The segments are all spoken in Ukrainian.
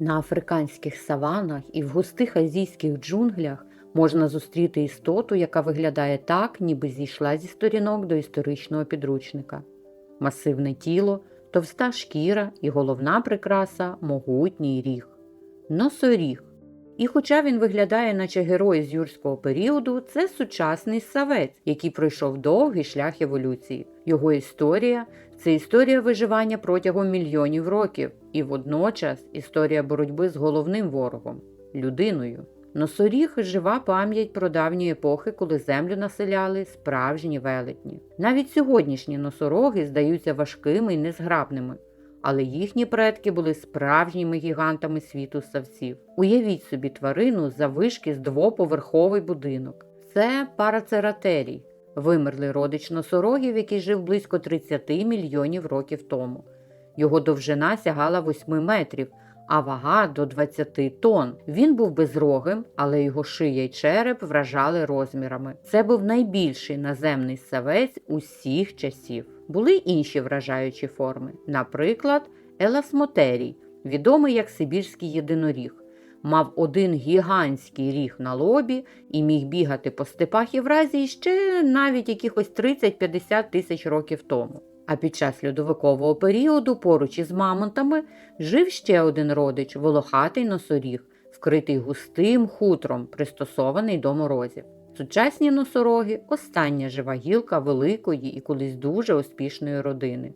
На африканських саванах і в густих азійських джунглях можна зустріти істоту, яка виглядає так, ніби зійшла зі сторінок до історичного підручника. Масивне тіло, товста шкіра і головна прикраса могутній ріг. Носоріг. І хоча він виглядає, наче герой з юрського періоду, це сучасний савець, який пройшов довгий шлях еволюції. Його історія це історія виживання протягом мільйонів років, і водночас історія боротьби з головним ворогом людиною. Носоріг жива пам'ять про давні епохи, коли землю населяли справжні велетні. Навіть сьогоднішні носороги здаються важкими і незграбними, але їхні предки були справжніми гігантами світу савців. Уявіть собі тварину завишки з двоповерховий будинок. Це парацератерій, вимерлий родич носорогів, який жив близько 30 мільйонів років тому. Його довжина сягала 8 метрів, а вага до 20 тонн. Він був безрогим, але його шия й череп вражали розмірами. Це був найбільший наземний савець усіх часів. Були інші вражаючі форми, наприклад, еласмотерій, відомий як Сибірський єдиноріг. Мав один гігантський ріг на лобі і міг бігати по степах Євразії ще навіть якихось 30-50 тисяч років тому. А під час льодовикового періоду поруч із мамонтами жив ще один родич волохатий носоріг, вкритий густим хутром, пристосований до морозів. Сучасні носороги остання жива гілка великої і колись дуже успішної родини.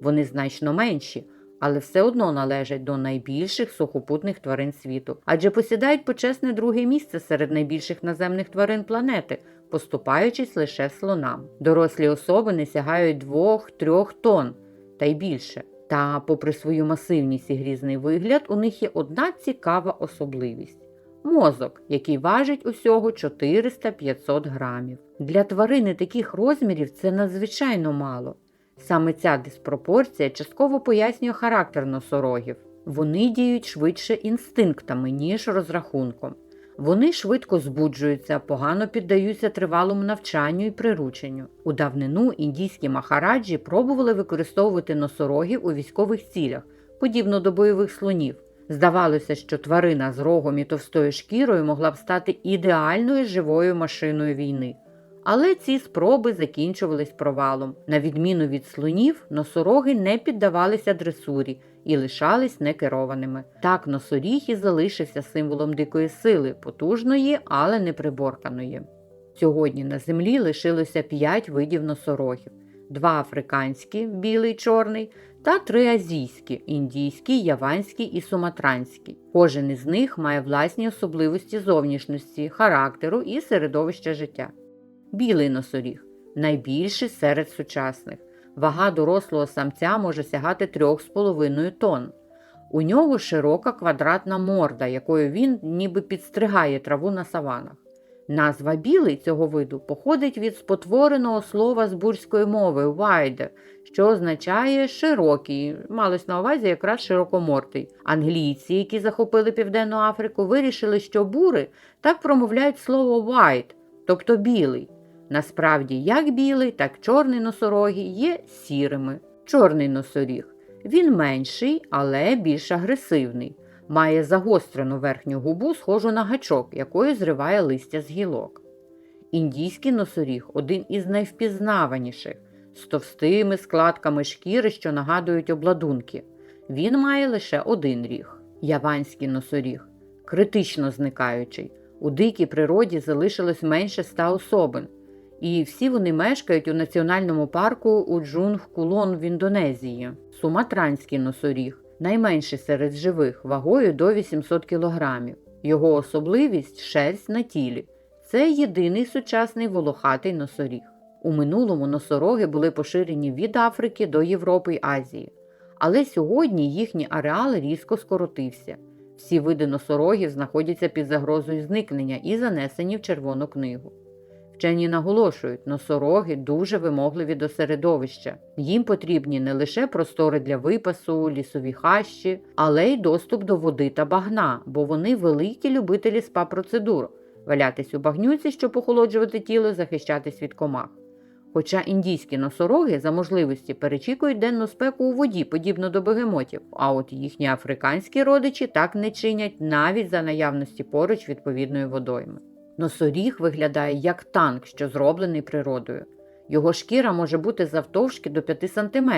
Вони значно менші, але все одно належать до найбільших сухопутних тварин світу, адже посідають почесне друге місце серед найбільших наземних тварин планети, поступаючись лише слонам. Дорослі особини сягають 2-3 тонн та й більше. Та, попри свою масивність і грізний вигляд, у них є одна цікава особливість. Мозок, який важить усього 400-500 грамів. Для тварини таких розмірів це надзвичайно мало. Саме ця диспропорція частково пояснює характер носорогів. Вони діють швидше інстинктами, ніж розрахунком. Вони швидко збуджуються, погано піддаються тривалому навчанню і прирученню. У давнину індійські махараджі пробували використовувати носорогів у військових цілях, подібно до бойових слонів. Здавалося, що тварина з рогом і товстою шкірою могла б стати ідеальною живою машиною війни. Але ці спроби закінчувались провалом. На відміну від слонів, носороги не піддавалися дресурі і лишались некерованими. Так носоріг і залишився символом дикої сили, потужної, але не приборканої. Сьогодні на землі лишилося п'ять видів носорогів: два африканські, білий чорний, та три азійські індійський, яванський і суматранський. Кожен із них має власні особливості зовнішності, характеру і середовища життя. Білий носоріг найбільший серед сучасних. Вага дорослого самця може сягати 3,5 тонн. У нього широка квадратна морда, якою він ніби підстригає траву на саванах. Назва білий цього виду походить від спотвореного слова з бурської мови wide, що означає широкий, малось на увазі якраз широкомортий. Англійці, які захопили Південну Африку, вирішили, що бури так промовляють слово white, тобто білий. Насправді, як білий, так чорний носороги є сірими. Чорний носоріг. Він менший, але більш агресивний. Має загострену верхню губу, схожу на гачок, якою зриває листя з гілок. Індійський носоріг один із найвпізнаваніших, з товстими складками шкіри, що нагадують обладунки. Він має лише один ріг. Яванський носоріг критично зникаючий. У дикій природі залишилось менше ста особин і всі вони мешкають у національному парку у Джунг-Кулон в Індонезії. Суматранський носоріг найменший серед живих, вагою до 800 кг. Його особливість шерсть на тілі. Це єдиний сучасний волохатий носоріг. У минулому носороги були поширені від Африки до Європи й Азії. Але сьогодні їхній ареал різко скоротився. Всі види носорогів знаходяться під загрозою зникнення і занесені в Червону книгу. Вчені наголошують, носороги дуже вимогливі до середовища. Їм потрібні не лише простори для випасу, лісові хащі, але й доступ до води та багна, бо вони великі любителі спа-процедур, валятись у багнюці, щоб охолоджувати тіло, захищатись від комах. Хоча індійські носороги за можливості перечікують денну спеку у воді, подібно до бегемотів, а от їхні африканські родичі так не чинять навіть за наявності поруч відповідної водойми. Носоріг виглядає як танк, що зроблений природою. Його шкіра може бути завтовшки до 5 см,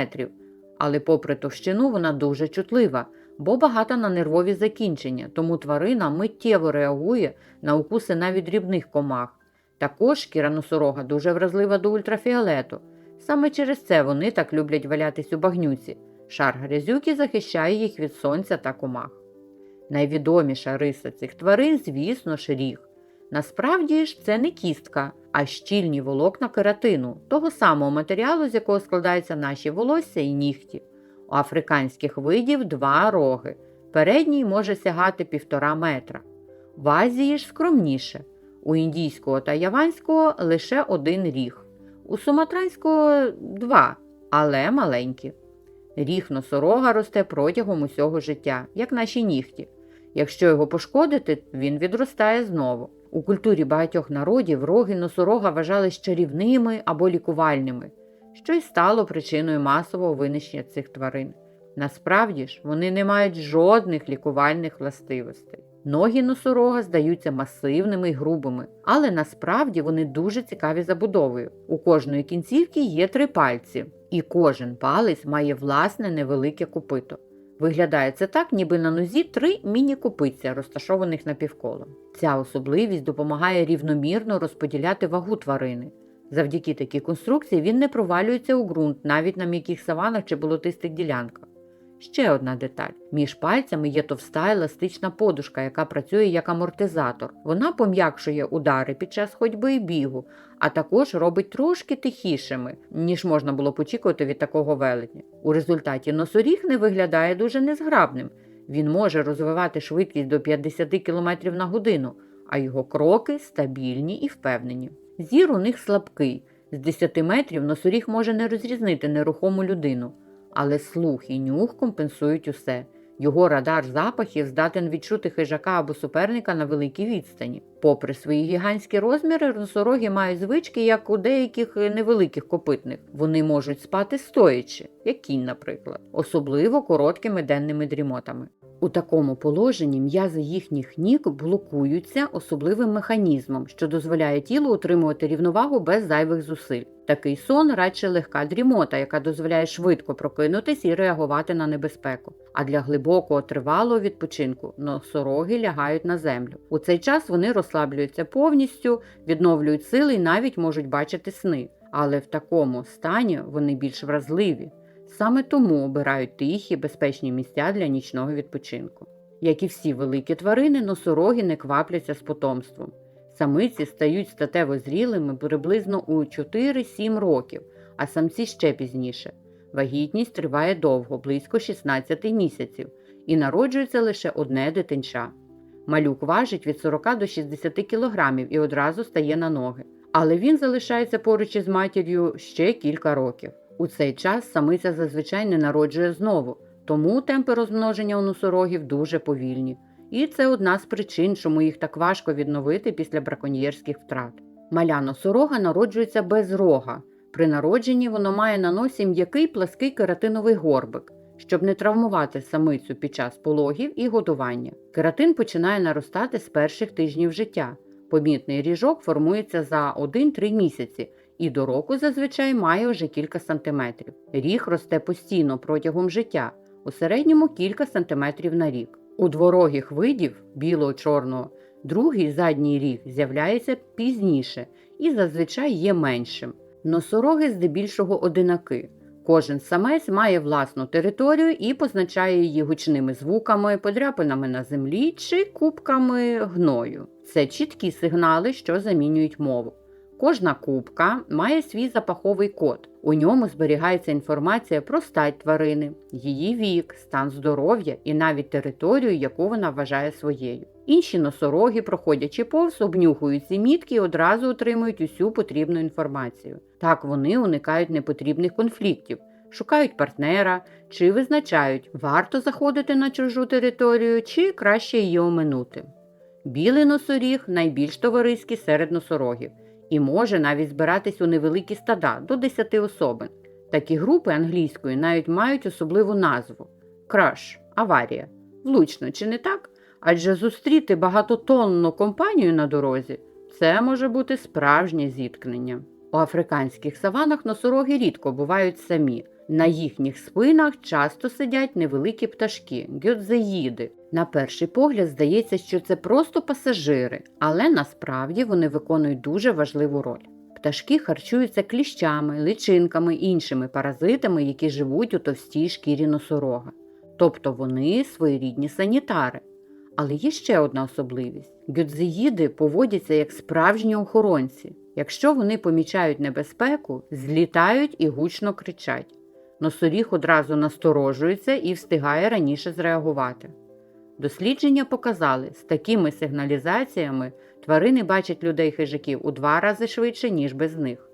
але попри товщину вона дуже чутлива, бо багата на нервові закінчення, тому тварина миттєво реагує на укуси навіть дрібних комах. Також шкіра носорога дуже вразлива до ультрафіолету. Саме через це вони так люблять валятись у багнюці. Шар грязюки захищає їх від сонця та комах. Найвідоміша риса цих тварин, звісно ж, ріг. Насправді ж це не кістка, а щільні волокна кератину, того самого матеріалу, з якого складаються наші волосся і нігті. У африканських видів два роги. Передній може сягати півтора метра. В Азії ж скромніше. У індійського та яванського лише один ріг. У суматранського два, але маленькі. Ріг носорога росте протягом усього життя, як наші нігті. Якщо його пошкодити, він відростає знову. У культурі багатьох народів роги носорога вважались чарівними або лікувальними, що й стало причиною масового винищення цих тварин. Насправді ж, вони не мають жодних лікувальних властивостей. Ноги носорога здаються масивними й грубими, але насправді вони дуже цікаві забудовою. У кожної кінцівки є три пальці, і кожен палець має власне невелике копито. Виглядає це так, ніби на нозі три міні-копиця, розташованих напівколо. Ця особливість допомагає рівномірно розподіляти вагу тварини. Завдяки такій конструкції він не провалюється у ґрунт навіть на м'яких саванах чи болотистих ділянках. Ще одна деталь: між пальцями є товста еластична подушка, яка працює як амортизатор. Вона пом'якшує удари під час ходьби і бігу, а також робить трошки тихішими, ніж можна було б очікувати від такого велетня. У результаті носоріг не виглядає дуже незграбним. Він може розвивати швидкість до 50 км на годину, а його кроки стабільні і впевнені. Зір у них слабкий. З 10 метрів носоріг може не розрізнити нерухому людину, але слух і нюх компенсують усе. Його радар запахів здатен відчути хижака або суперника на великій відстані. Попри свої гігантські розміри, носороги мають звички, як у деяких невеликих копитних. Вони можуть спати стоячи, як кінь, наприклад, особливо короткими денними дрімотами. У такому положенні м'язи їхніх ніг блокуються особливим механізмом, що дозволяє тілу утримувати рівновагу без зайвих зусиль. Такий сон радше легка дрімота, яка дозволяє швидко прокинутись і реагувати на небезпеку. А для глибокого тривалого відпочинку носороги лягають на землю. У цей час вони розслаблюються повністю, відновлюють сили і навіть можуть бачити сни. Але в такому стані вони більш вразливі. Саме тому обирають тихі, безпечні місця для нічного відпочинку. Як і всі великі тварини, носороги не квапляться з потомством. Самиці стають статево зрілими приблизно у 4-7 років, а самці ще пізніше. Вагітність триває довго, близько 16 місяців, і народжується лише одне дитинча. Малюк важить від 40 до 60 кг і одразу стає на ноги. Але він залишається поруч із матір'ю ще кілька років. У цей час самиця зазвичай не народжує знову, тому темпи розмноження у носорогів дуже повільні. І це одна з причин, чому їх так важко відновити після браконьєрських втрат. Маля носорога народжується без рога. При народженні воно має на носі м'який плаский кератиновий горбик, щоб не травмувати самицю під час пологів і годування. Кератин починає наростати з перших тижнів життя. Помітний ріжок формується за 1-3 місяці і до року зазвичай має вже кілька сантиметрів. Ріг росте постійно протягом життя, у середньому кілька сантиметрів на рік. У дворогих видів біло-чорного другий задній ріг з'являється пізніше і зазвичай є меншим. Носороги здебільшого одинаки. Кожен самець має власну територію і позначає її гучними звуками, подряпинами на землі чи кубками гною. Це чіткі сигнали, що замінюють мову. Кожна кубка має свій запаховий код. У ньому зберігається інформація про стать тварини, її вік, стан здоров'я і навіть територію, яку вона вважає своєю. Інші носороги, проходячи повз, обнюхують ці мітки і одразу отримують усю потрібну інформацію. Так вони уникають непотрібних конфліктів, шукають партнера чи визначають, варто заходити на чужу територію чи краще її оминути. Білий носоріг найбільш товариський серед носорогів і може навіть збиратись у невеликі стада до 10 особин. Такі групи англійською навіть мають особливу назву краш, аварія. Влучно, чи не так? Адже зустріти багатотонну компанію на дорозі це може бути справжнє зіткнення. У африканських саванах носороги рідко бувають самі. На їхніх спинах часто сидять невеликі пташки, гьодзеїди. На перший погляд здається, що це просто пасажири, але насправді вони виконують дуже важливу роль. Пташки харчуються кліщами, личинками іншими паразитами, які живуть у товстій шкірі носорога. Тобто вони своєрідні санітари. Але є ще одна особливість: гюдзеїди поводяться як справжні охоронці. Якщо вони помічають небезпеку, злітають і гучно кричать. Носоріг одразу насторожується і встигає раніше зреагувати. Дослідження показали, з такими сигналізаціями тварини бачать людей хижаків у два рази швидше, ніж без них.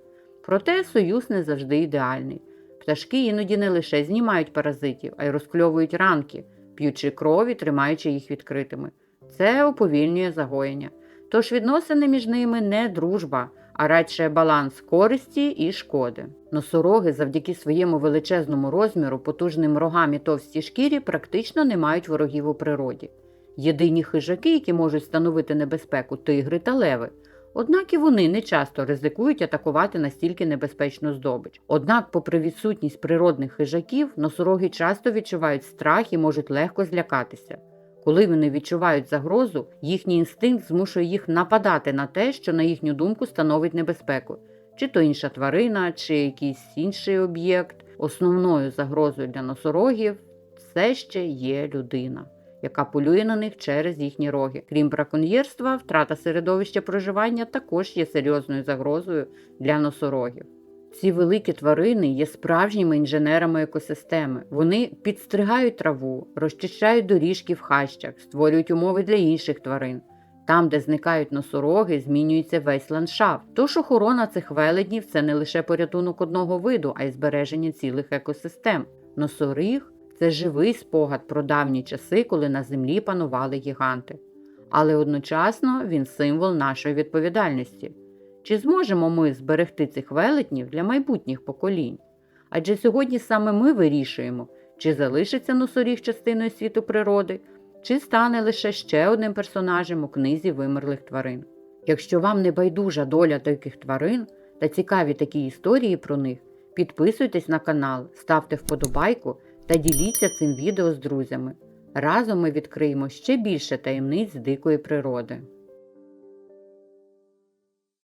Проте союз не завжди ідеальний. Пташки іноді не лише знімають паразитів, а й розкльовують ранки, п'ючи кров і тримаючи їх відкритими. Це уповільнює загоєння. Тож відносини між ними не дружба, а радше баланс користі і шкоди. Носороги завдяки своєму величезному розміру, потужним рогам і товстій шкірі практично не мають ворогів у природі. Єдині хижаки, які можуть становити небезпеку тигри та леви. Однак і вони не часто ризикують атакувати настільки небезпечну здобич. Однак, попри відсутність природних хижаків, носороги часто відчувають страх і можуть легко злякатися. Коли вони відчувають загрозу, їхній інстинкт змушує їх нападати на те, що, на їхню думку, становить небезпеку, чи то інша тварина, чи якийсь інший об'єкт. Основною загрозою для носорогів все ще є людина, яка полює на них через їхні роги. Крім браконьєрства, втрата середовища проживання також є серйозною загрозою для носорогів. Ці великі тварини є справжніми інженерами екосистеми. Вони підстригають траву, розчищають доріжки в хащах, створюють умови для інших тварин. Там, де зникають носороги, змінюється весь ландшафт. Тож охорона цих велетнів це не лише порятунок одного виду, а й збереження цілих екосистем. Носоріг це живий спогад про давні часи, коли на землі панували гіганти. Але одночасно він символ нашої відповідальності. Чи зможемо ми зберегти цих велетнів для майбутніх поколінь? Адже сьогодні саме ми вирішуємо, чи залишиться носоріг частиною світу природи, чи стане лише ще одним персонажем у книзі вимерлих тварин. Якщо вам не байдужа доля таких тварин та цікаві такі історії про них, підписуйтесь на канал, ставте вподобайку та діліться цим відео з друзями. Разом ми відкриємо ще більше таємниць дикої природи.